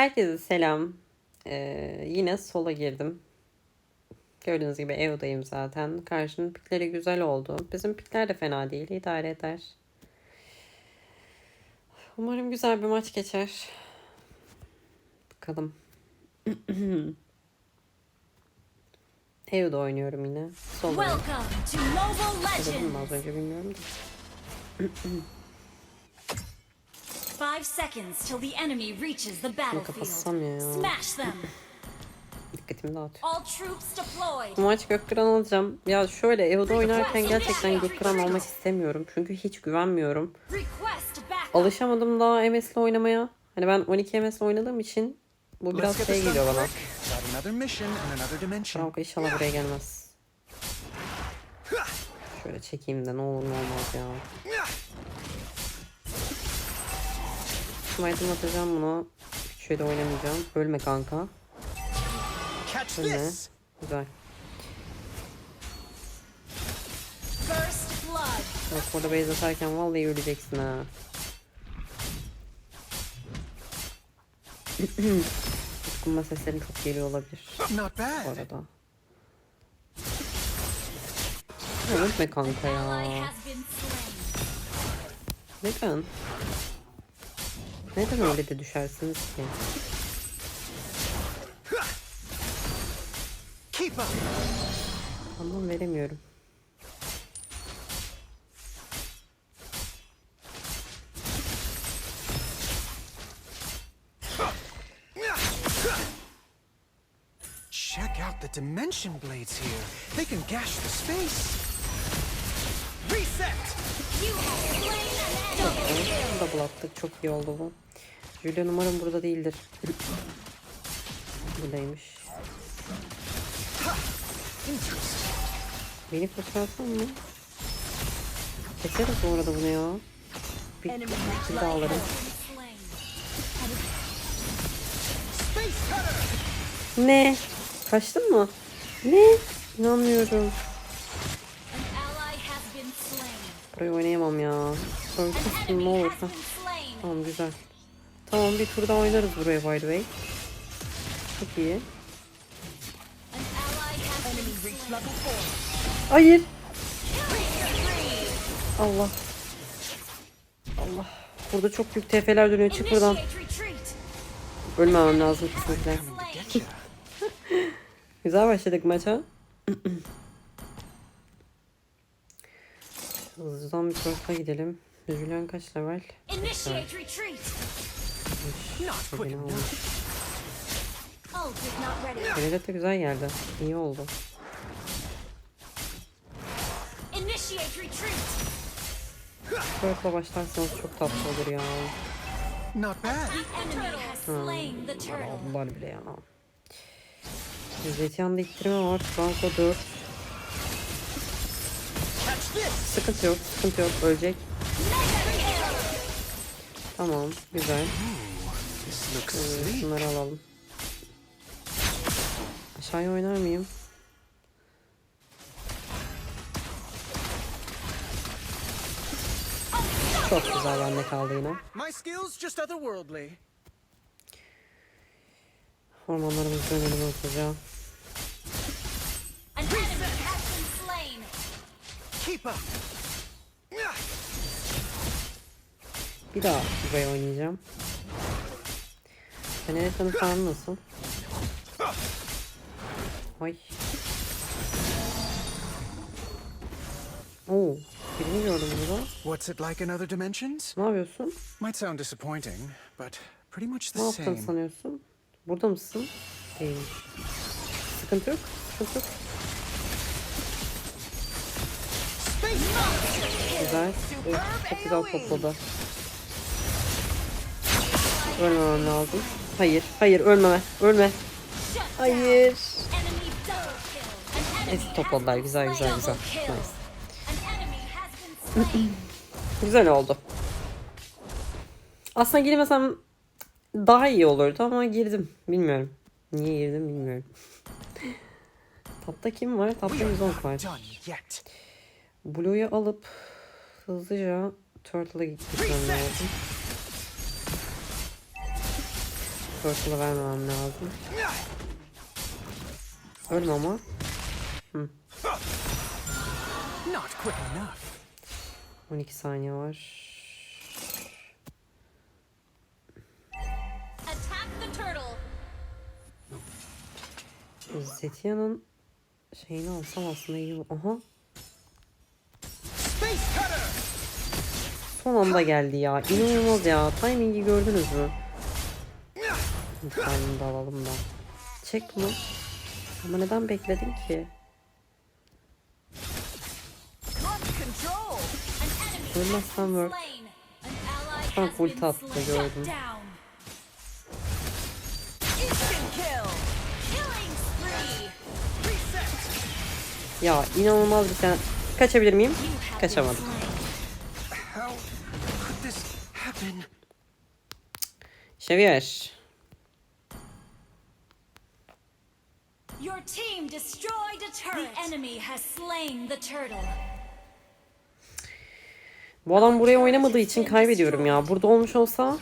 Herkese selam. Ee, yine sola girdim. Gördüğünüz gibi evdayım zaten. Karşının pikleri güzel oldu. Bizim pikler de fena değil. idare eder. Umarım güzel bir maç geçer. Bakalım. Evde oynuyorum yine. Söyledim mi az önce bilmiyorum da. Five seconds till the enemy reaches the battlefield. Smash them. Dikkatimi dağıtıyor. All troops deployed. Bu maç Gökturan alacağım. Ya şöyle Evo'da oynarken gerçekten Gökturan almak istemiyorum. Çünkü hiç güvenmiyorum. Alışamadım daha MS'le oynamaya. Hani ben 12 MS'le oynadığım için bu biraz şey geliyor bana. quick. Got another mission and another dimension. Bravo inşallah buraya gelmez. Şöyle çekeyim de ne olur ne olmaz ya. Smite'ımı atacağım bunu. Şöyle oynamayacağım. Ölme kanka. Ölme. Güzel. Bak orada base atarken vallahi öleceksin ha. Tutkunma seslerim çok geliyor olabilir bu arada. Ölme kanka ya. Neden? Neden öyle de düşersiniz ki? Anlam veremiyorum. Check out the dimension blades here. They can gash the space. Reset! You have slain. Bunu da bulattık. Çok iyi oldu bu. Julian umarım burada değildir. Buradaymış. Beni kurtarsan mı? Keseriz bu arada bunu ya. Bir daha alırım. Ne? Kaçtın mı? Ne? İnanmıyorum. Burayı oynayamam ya. Ölçüsün ne Enemy olur. has Heh, been slain. Tamam güzel. Tamam bir tur daha oynarız buraya by the way. Çok iyi. Hayır. Allah. Allah. Burada çok büyük TF'ler dönüyor. Çık buradan. Ölmemem lazım kesinlikle. Güzel başladık maça. Hızlıdan bir turka gidelim. Julian kaç level? Benedet de güzel geldi. İyi oldu. Initiate retreat. Turk'la başlarsanız çok tatlı olur ya. Not bad. Aldılar bile ya. Zetiyan'da ittirme var. Franco 4. Sıkıntı yok. Sıkıntı yok. Ölecek. Tamam. Güzel. Ee, sleek. Şunları alalım. Aşağıya oynar mıyım? Çok güzel bende kaldı yine. My skills just otherworldly. Hormonlarımızı önüne atacağım. An enemy has been slain. Keep up! Bir daha buraya oynayacağım. Fenereta'nın falan nasıl? Ay. Oo, birini gördüm burada. What's it like in other dimensions? Ne yapıyorsun? Might sound disappointing, but pretty much Ne the yaptın same. sanıyorsun? Burada mısın? Değil. Sıkıntı yok. Sıkıntı yok. Güzel. Evet, çok güzel topladı. Ölmemem lazım. Hayır, hayır ölmeme. Ölme. Hayır. Neyse topladılar. Güzel güzel güzel. Nice. Güzel oldu. Aslında girmesem daha iyi olurdu ama girdim. Bilmiyorum. Niye girdim bilmiyorum. Tapta kim var? Are 110 not var. Blue'yu alıp hızlıca Turtle'a gitmem lazım. Turtle'ı vermemem lazım. Ölme ama. Not quick enough. 12 saniye var. Attack the turtle. Zetia'nın şeyini alsam aslında iyi olur. Aha. Son anda geldi ya. İnanılmaz ya. Timing'i gördünüz mü? Timing'i alalım da. Çek bunu. Ama neden bekledin ki? Ölmezsen work. Sen full tatlı gördüm. Ya inanılmaz bir tane. Kaçabilir miyim? Kaçamadım happen? Xavier. Your team destroyed a turret. The enemy has slain the turtle. Bu adam buraya oynamadığı için kaybediyorum ya. Burada olmuş olsa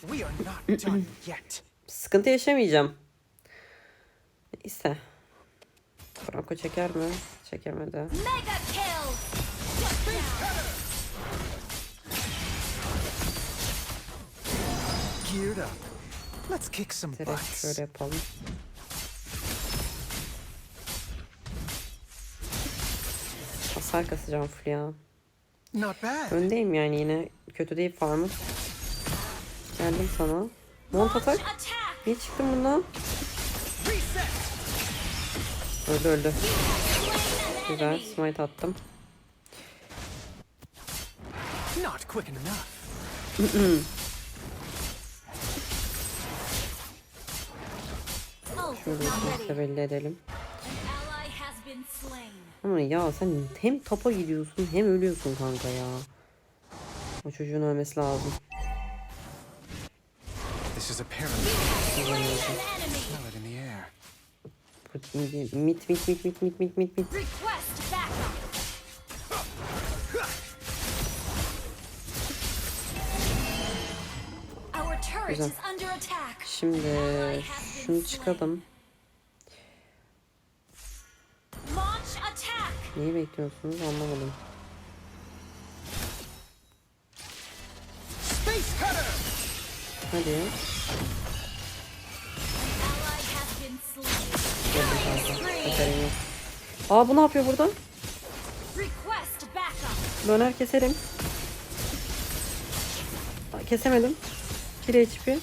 We are not done yet. sıkıntı yaşamayacağım. Neyse. Franco çeker mi? Çekemedi. Mega kill. Geared up. Let's kick some Direkt butts. şöyle yapalım. Hasar kasacağım full ya. Not bad. Öndeyim yani yine. Kötü değil farmım. Geldim sana. Mont atak. Niye çıktın bundan? Öldü öldü. Güzel. Smite attım. Not quick enough. Şöyle işte edelim. Ama ya sen hem tapa gidiyorsun hem ölüyorsun kanka ya. O çocuğun ölmesi lazım. This is a Mit mit mit mit mit mit mit mit. Güzel. Şimdi şunu çıkalım. Neyi bekliyorsunuz anlamadım. Hadi. Aa bu ne yapıyor burada? Döner keserim. Kesemedim. 1 HP.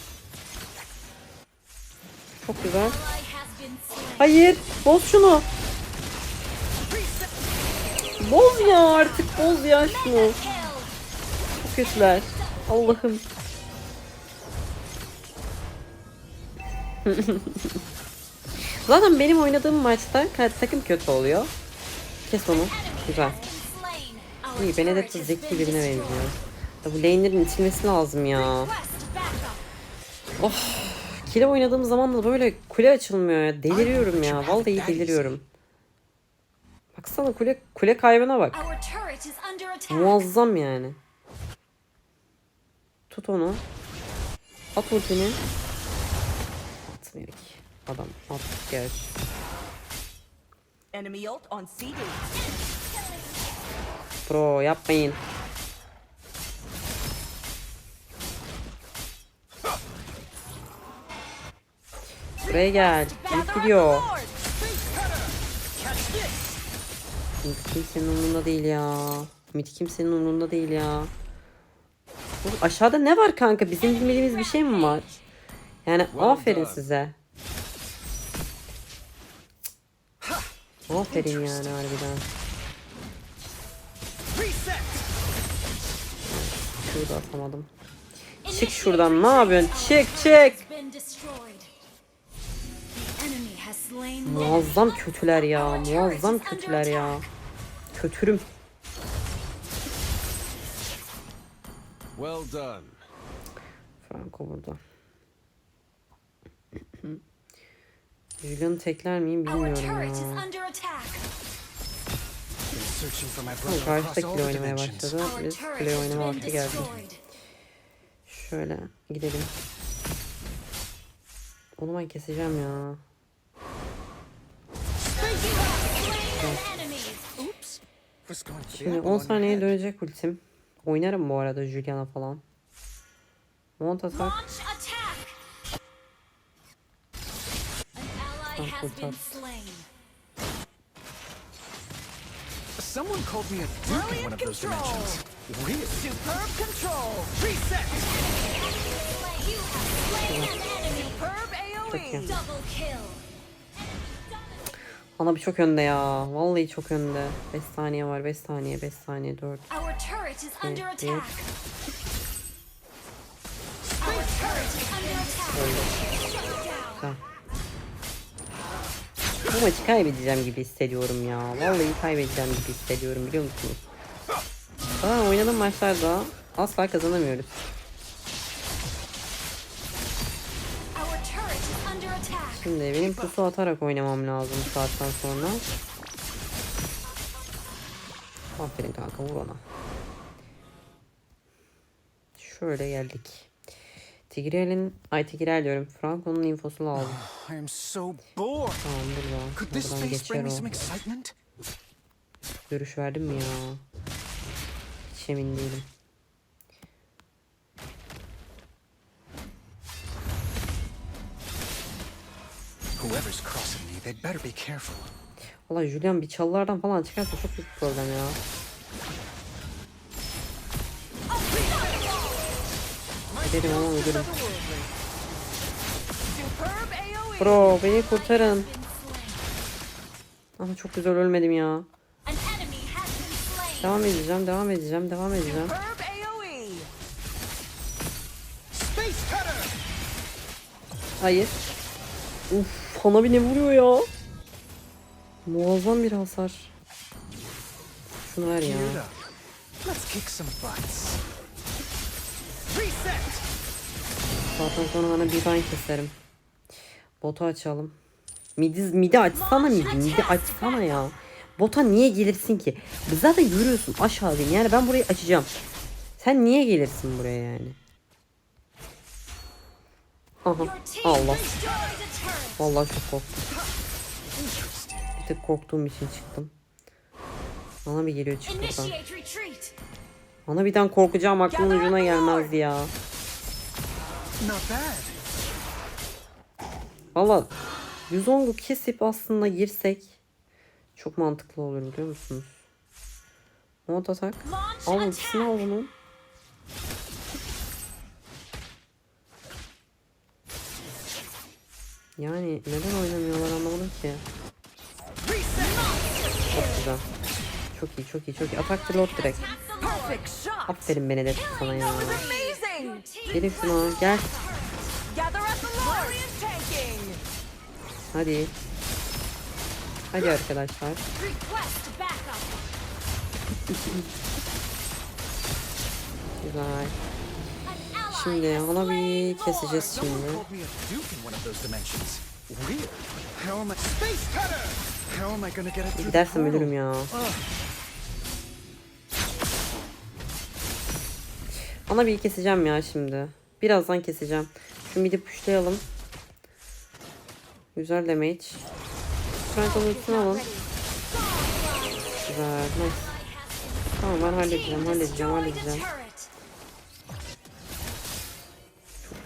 Çok güzel. Hayır. Boz şunu. Boz ya artık. Boz ya şunu. Çok kötüler. Allah'ım. Zaten benim oynadığım maçta takım kötü oluyor. Kes onu. Güzel. İyi Benedetta zeki birine benziyor. Bu lane'lerin itilmesi lazım ya. Request backup. Kile oynadığım zaman da böyle kule açılmıyor ya. Deliriyorum ya. Vallahi deliriyorum. Baksana kule kule kaybına bak. Muazzam yani. Tut onu. At ultini. Atmıyor ki. Adam at gerçi. Enemy ult on CD. Bro yapmayın. Buraya gel. İlk gidiyor. Mid kimsenin umurunda değil ya. Mid kimsenin umurunda değil ya. Oğlum aşağıda ne var kanka? Bizim bilmediğimiz bir şey mi var? Yani aferin size. Aferin yani harbiden. Şurada atamadım. Çık şuradan ne yapıyorsun? Çık çık. Muazzam kötüler ya. Muazzam kötüler ya. Kötürüm. Well done. Franco burada. Julian'ı tekler miyim bilmiyorum ya. Karşıda kule oynamaya başladı. Biz kule oynama vakti geldi. Şöyle gidelim. Onu ben keseceğim ya. Şimdi apple 10 on your saniyeye dönecek ultim. Oynarım bu arada Juliana falan. Mont atak. Someone called me a duke in one of those dimensions. Weird. Superb control. Reset. You have slain an enemy. Superb AOE. Double kill. Ana bir çok önde ya. Vallahi çok önde. 5 saniye var. 5 saniye. 5 saniye. 4. Our turret is under Evet. Bu maçı kaybedeceğim gibi hissediyorum ya. Vallahi kaybedeceğim gibi hissediyorum biliyor musunuz? Daha oynadığım maçlarda asla kazanamıyoruz. Şimdi benim pusu atarak oynamam lazım bu saatten sonra. Aferin kanka vur ona. Şöyle geldik. Tigreal'in, ay Tigreal diyorum. Franco'nun infosu lazım. I am so bored. Tamam burada. Could this Buradan geçer o. Görüş verdim mi ya? Hiç emin değilim. Valla Julian bir çalılardan falan çıkarsa çok büyük bir problem ya. Giderim ama AOE. Bro beni kurtarın. Ama çok güzel ölmedim ya. Devam edeceğim, devam edeceğim, devam edeceğim. Hayır. Uf, bana bir ne vuruyor ya. Muazzam bir hasar. Şunu ver ya. Zaten sonra bana bir ben keserim. Botu açalım. Midi, midi açsana midi. Midi açsana ya. Bota niye gelirsin ki? Zaten görüyorsun aşağıdayım. Yani ben burayı açacağım. Sen niye gelirsin buraya yani? Aha. Allah. Vallahi çok korktum. Bir tık korktuğum için çıktım. Bana bir geliyor çık buradan. Bana birden korkacağım aklımın ucuna gelmezdi ya. Valla 110'u kesip aslında girsek çok mantıklı olur biliyor musunuz? Mod atak. Al ultisini al bunun. Yani neden oynamıyorlar anlamadım ki. Çok güzel. Çok iyi çok iyi çok iyi. Atak reload direkt. Aferin Benedetta sana ya. Gelin şuna gel. Hadi. Hadi arkadaşlar. Güzel. Şimdi ona bir keseceğiz şimdi. portal? ölürüm ya. Ona bir keseceğim ya şimdi. Birazdan keseceğim. Şu midi pushlayalım. Güzel damage. Franco'nun ultisini. Güzel. Nice. Tamam ben halledeceğim, halledeceğim, halledeceğim.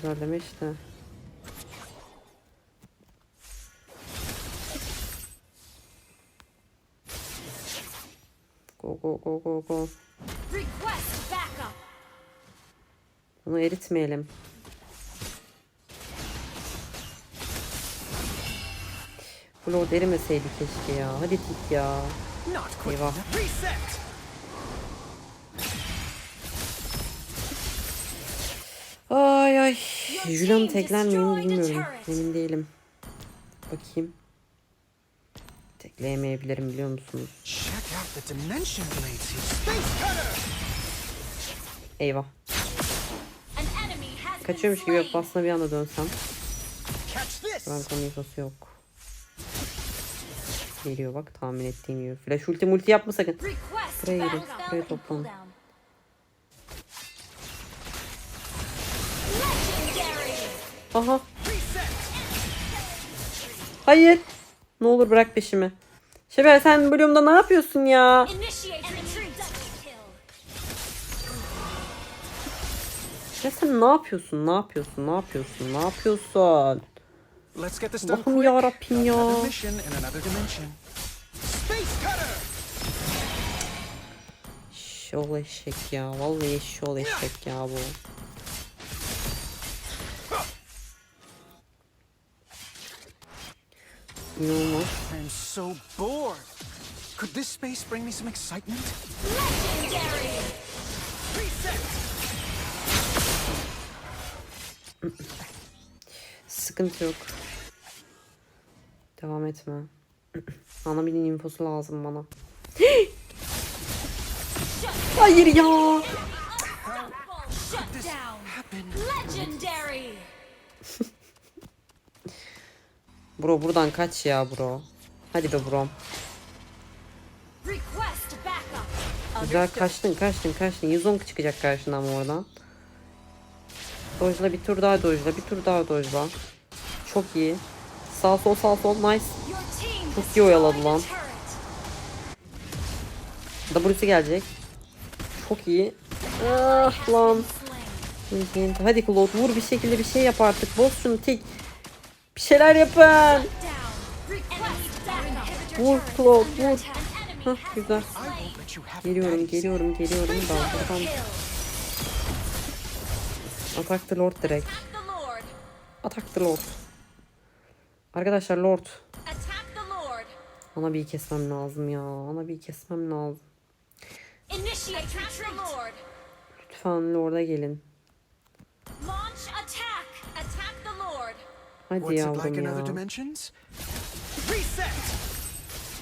Damage de. Go go go go go. Onu eritmeyelim. Blood erimeseydi keşke ya. Hadi tik ya. Eyvah. enough. Reset. Ay ay. Your Julian tekler miyim bilmiyorum. Emin değilim. Bakayım. Tekleyemeyebilirim biliyor musunuz? Eyvah. Kaçıyormuş gibi yapıp aslında bir anda dönsem. Franco'nun infosu yok. Geliyor bak tahmin ettiğim gibi. Flash ulti multi yapma sakın. Buraya gelin, buraya toplanın. Aha. Hayır. Ne olur bırak peşimi. Şeber sen bölümde ne yapıyorsun ya? Ya sen ne yapıyorsun? Ne yapıyorsun? Ne yapıyorsun? Ne yapıyorsun? Allah'ım ya. Space cutter! Şol eşek ya. Vallahi şol eşek ya bu. İnanılmaz. I am so bored. Could this space bring me some excitement? Legendary. Sıkıntı yok. Devam etme. Anaminin infosu lazım bana. Hayır ya. Legendary. Bro buradan kaç ya bro. Hadi be bro. Request backup. Güzel kaçtın kaçtın kaçtın. 110 çıkacak karşından oradan. Dojla bir tur daha dojla. Bir tur daha dojla. Çok iyi. Sağ sol sağ sol nice. Çok iyi oyaladı lan. W'si gelecek. Çok iyi. Ah lan. Hadi Claude vur bir şekilde bir şey yap artık. Boz şunu tek. Bir şeyler yapın. Vur Claude vur. Hah güzel. Geliyorum geliyorum geliyorum da buradan kill. atak the Lord direkt. Atak the Lord. Arkadaşlar Lord. Ana bir kesmem lazım ya. Ana bir kesmem lazım. Lütfen Lord'a gelin. Hadi What's it like yavrum other ya. dimensions? Reset!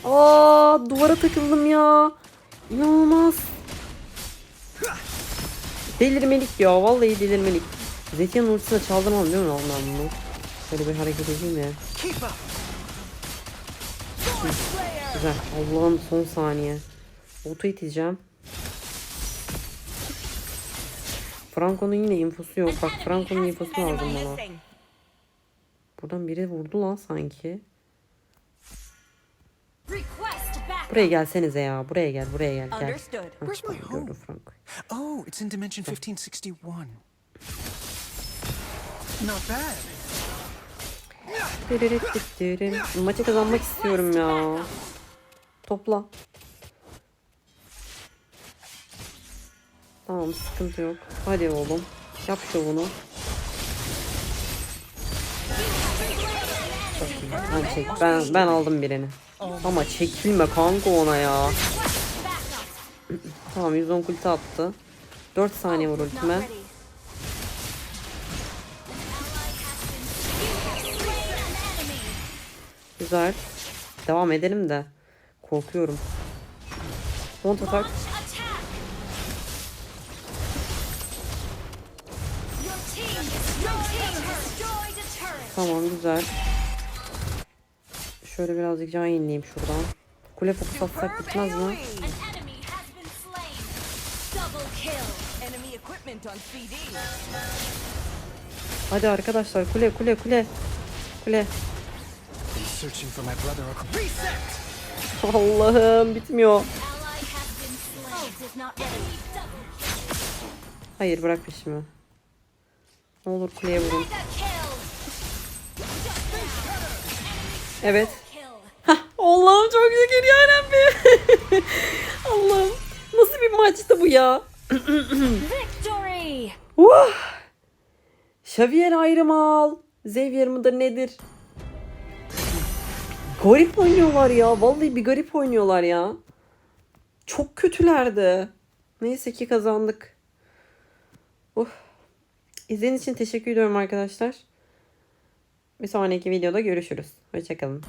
Aa duvara takıldım ya. İnanılmaz. Delirmelik ya. Vallahi delirmelik. Zetia'nın ultisine çaldırmam değil mi lan ben bunu? Böyle bir hareket edeyim ya. Güzel. Allah'ım son saniye. Oto iteceğim. Franco'nun yine infosu yok. Bak Franco'nun infosu lazım bana. Buradan biri vurdu lan sanki. Buraya gelsenize ya. Buraya gel. Buraya gel. Gel. Where's my gördüm home? Franco. Oh, it's in dimension 1561. Not bad. Maçı kazanmak istiyorum ya. Topla. Tamam sıkıntı yok. Hadi oğlum. Yap şovunu. Ben, çek, ben, ben aldım birini. Ama çekilme kanka ona ya. Tamam 110 kulti attı. 4 saniye var ultime. Güzel. Devam edelim de. Korkuyorum. Mont atak. Launch attack. Şöyle birazcık can yenileyim şuradan. Kule fokus atsak bitmez mi? Hadi arkadaşlar kule kule kule. Kule. Allah'ım bitmiyor. Hayır bırak peşimi. Ne olur kuleye vurun. Evet. Allah'ım çok şükür yarabbim. Allah'ım. Nasıl bir maçtı bu ya? Victory. Uh! Xavier ayrımı al. Xavier mıdır nedir? Garip oynuyorlar ya. Vallahi bir garip oynuyorlar ya. Çok kötülerdi. Neyse ki kazandık. Uh. İzlediğiniz için teşekkür ediyorum arkadaşlar. Bir sonraki videoda görüşürüz. Hoşçakalın.